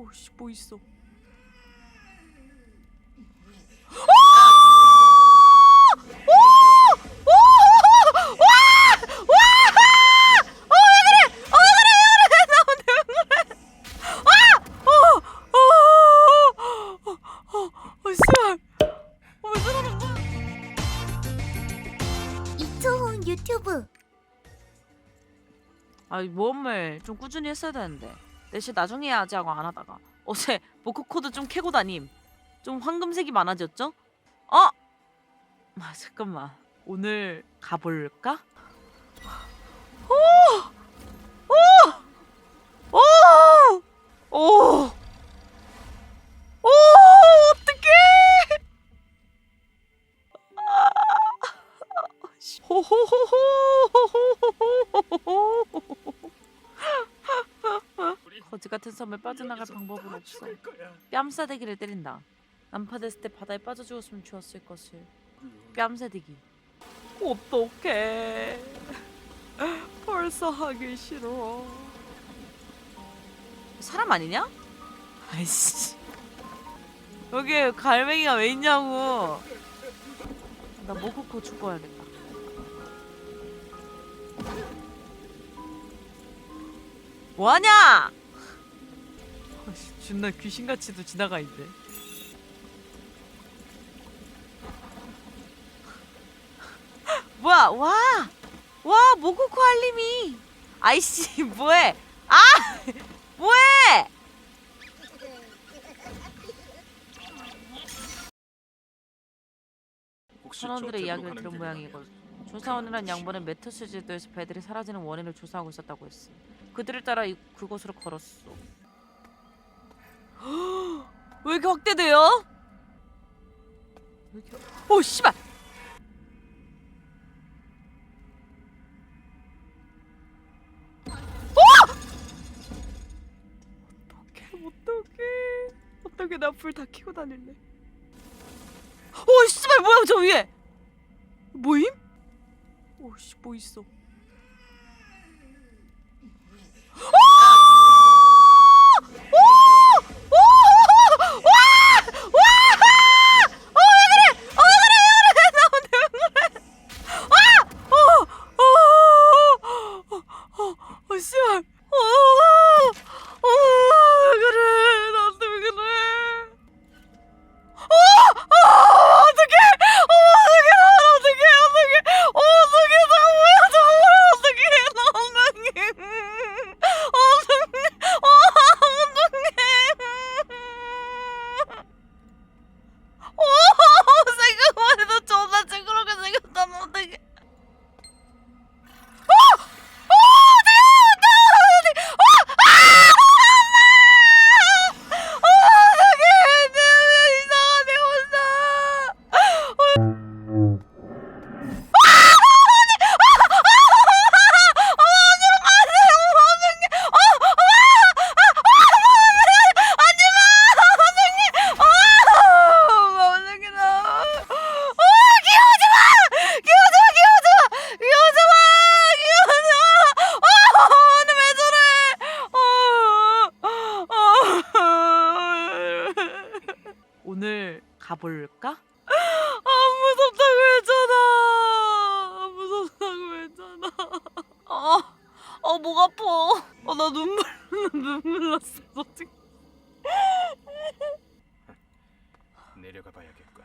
오씨 뭐 있어? 유튜브. 아 몸을 좀 꾸준히 했어야 되는데. 내시 나중에 해야지 하고 안 하다가 어제 보크코드 좀 캐고 다님. 좀 황금색이 많아졌죠? 어? 아 잠깐만 오늘 가볼까? 오! 같은 섬에 빠져나갈 방법은 없어. 뺨싸대기를 때린다. 난파됐을 때 바다에 빠져 죽었으면 좋았을 것을. 뺨싸대기. 어떡해. 벌써 하기 싫어. 사람 아니냐? 아이씨. 여기 갈매기가 왜 있냐고. 나 모코코 죽고 와야겠다. 뭐하냐? 존나 귀신같이도 지나가 있네. 뭐야? 와, 와 모코코 알림이. 아이씨, 뭐해? 아, 뭐해? 혹시 선원들의 저쪽으로 이야기를 가는 들은 길이 모양이고 조사원이란 양반은 메터스 제도에서 배들이 사라지는 원인을 조사하고 있었다고 했어. 그들을 따라 이, 그곳으로 걸었어. 왜 이렇게 확대돼요? 오 씨발! 어떡해 어떡해 나 불 다 켜고 다닐래 오 씨발 뭐야 저 위에 뭐임? 오씨 뭐 있어 어, 어, 목 아파. 어, 나 눈물 눈물 났어. 어떡해. 내려가 봐야겠군.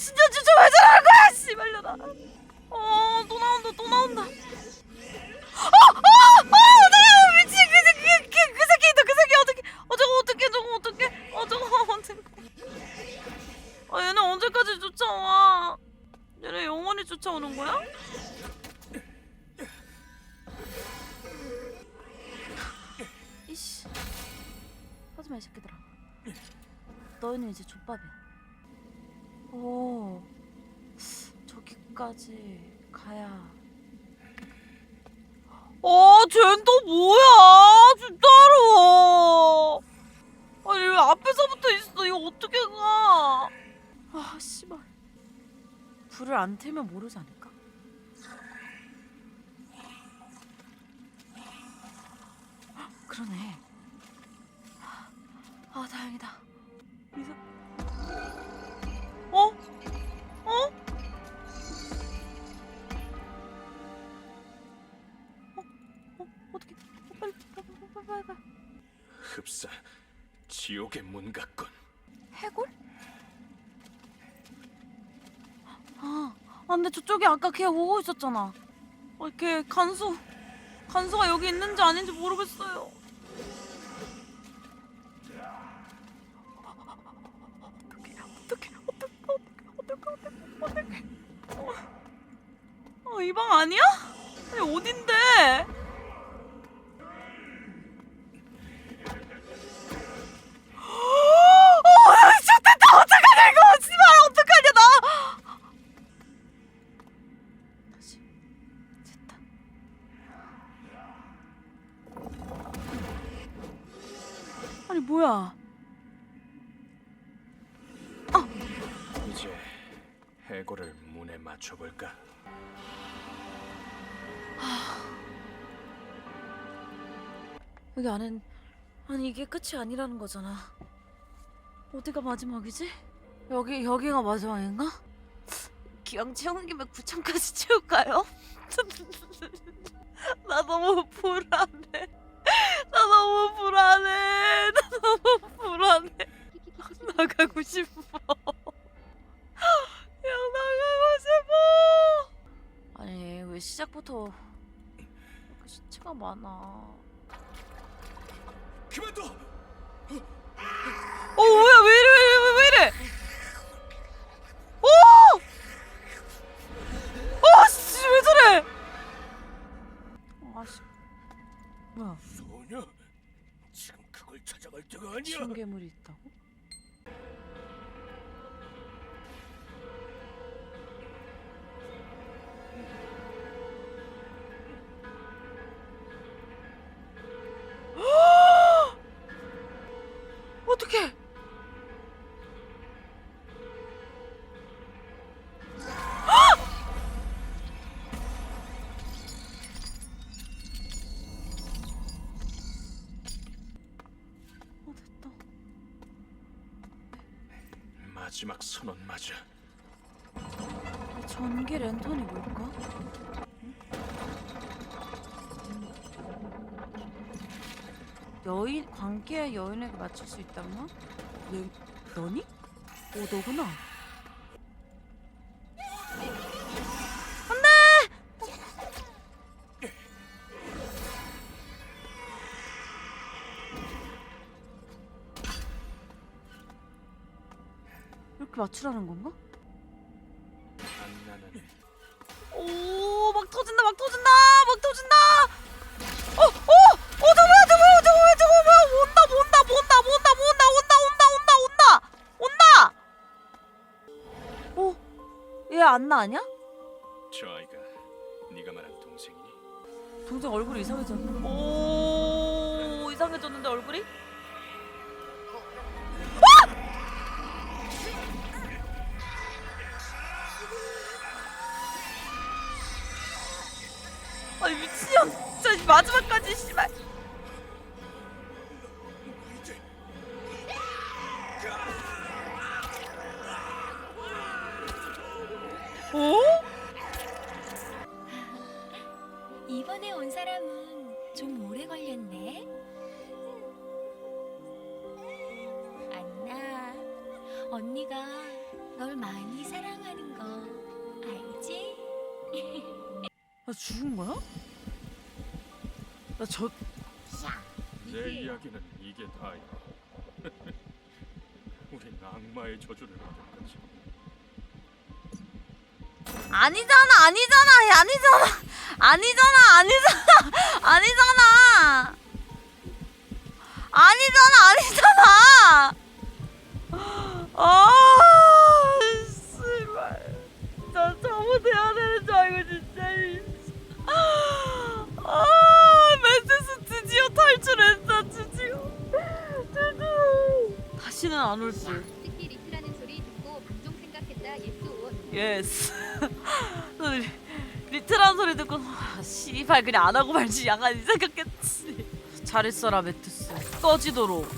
진짜 진짜 왜 저러는 거야 씨발려나. 어또 나온다 또 나온다. 너희는 이제 족밥이야. 저기까지 가야. 어, 쟨또 뭐야? 진짜로. 아니 왜 앞에서부터 있어? 이거 어떻게 가? 아, 씨발. 불을 안 틀면 모르지 않을까? 헉, 그러네. 아, 다행이다. 이사... 지옥의 문 같군. 해골? 아, 아, 근데 저쪽에 아까 걔 오고 있었잖아. 어, 걔 간수, 간수가 여기 있는지 아닌지 모르겠어요. 어, 이방 아니야? 아니, 어딘데? 해골을 문에 맞춰볼까? 여기 안엔 아니 이게 끝이 아니라는 거잖아. 어디가 마지막이지? 여기 여기가 마지막인가? 기왕 채우는 김에 9천까지 채울까요? 나 너무 불안해. 나 너무 불안해. 나 너무 불안해. 나가고 싶어. 왜 시작부터 이렇게 시체가 많아? 그만둬! 어 뭐야 왜 이래 왜 이래 왜, 왜 이래 오! 아씨 왜 저래 아씨 뭐야 소녀, 지금 그걸 찾아갈 때가 아니야. 지운 괴물이 있다고? 마지막 선언 맞아. 이 전기 랜턴이 뭘까? 여인 관계의 여인에게 맞출 수 있다나? 너, 너니? 오 너구나. 맞추라는 건가? 오, 막 터진다, 막 터진다, 막 터진다. 어, 어, 어, 저거 뭐야, 저거 뭐야, 저거 뭐야, 저거 뭐야, 온다, 온다, 온다, 온다, 온다, 온다, 온다, 온다, 온다, 온다. 어, 얘 안나 아니야? 저 아이가 네가 말한 동생이니? 동생 얼굴이 이상해졌네. 오, 이상해졌는데 얼굴이? 미친년 진짜 마지막까지 씨발 어? 이번에 온 사람은 좀 오래 걸렸네. 안나, 언니가 널 많이 사랑하는 거 알지? 나 죽은 거야? 아, 나저 내 이야기는 이게 다야. 우린 악마의 저주를 받은 거지. 아니잖아, 아니잖아, 아니잖아, 아니잖아, 아니잖아, 아니잖아, 아니잖아, 아니잖아. 어. 안올 듯. 특히 리트라는 소리 듣고 방종 생각했다 예스 온. 예스. 리- 리트란 소리 듣고 아, 씨발 그냥 안 하고 말지 양아지 생각했지. 잘했어라 메투스. 꺼지도록.